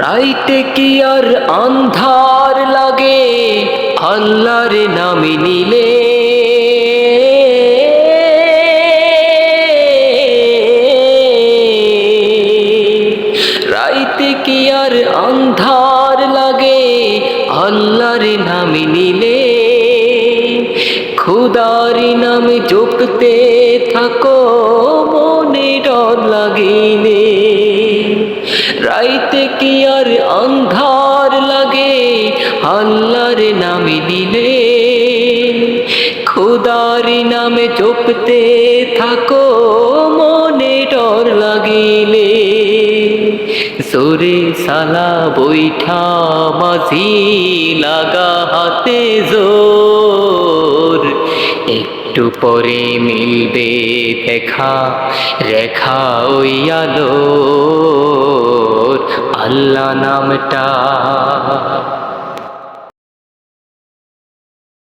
রাইতে কি আর আন্ধার লাগে? আল্লাহর নামে নিলে। রাইতে কি আর আন্ধার লাগে? আল্লাহর নামে নিলে। খুদারি নামে জপতে থাকো, মনে ডর লাগিলে রাইতে কি আর অন্ধার লাগে? আল্লাহর নামে দিলে খুদারি নামে জপতে থাকো, মনে ডর লাগিলে। সোরে সালা বৈঠা মাঝি লাগা হাতে জোর। একটু পরে মিলবে দেখা, রেখা ওই আলো। আল্লাহ নামটা